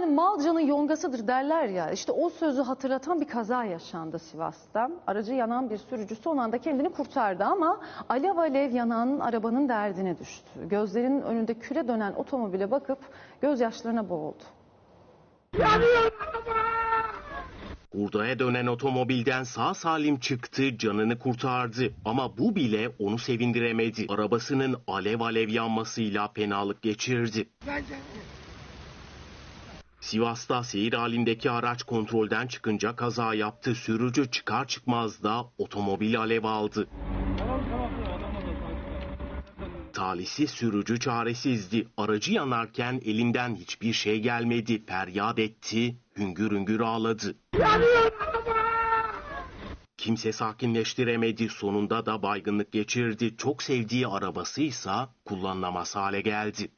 Efendim mal canın yongasıdır derler ya. İşte o sözü hatırlatan bir kaza yaşandı Sivas'ta. Aracı yanan bir sürücü son anda kendini kurtardı ama alev alev yanan arabanın derdine düştü. Gözlerinin önünde küre dönen otomobile bakıp gözyaşlarına boğuldu. Hurdaya dönen otomobilden sağ salim çıktı, canını kurtardı. Ama bu bile onu sevindiremedi. Arabasının alev alev yanmasıyla fenalık geçirdi. Sivas'ta seyir halindeki araç kontrolden çıkınca kaza yaptı. Sürücü çıkar çıkmaz da otomobil alev aldı. Talihsiz sürücü çaresizdi. Aracı yanarken elinden hiçbir şey gelmedi. Feryat etti, hüngür hüngür ağladı. Kimse sakinleştiremedi. Sonunda da baygınlık geçirdi. Çok sevdiği arabasıysa kullanılamaz hale geldi.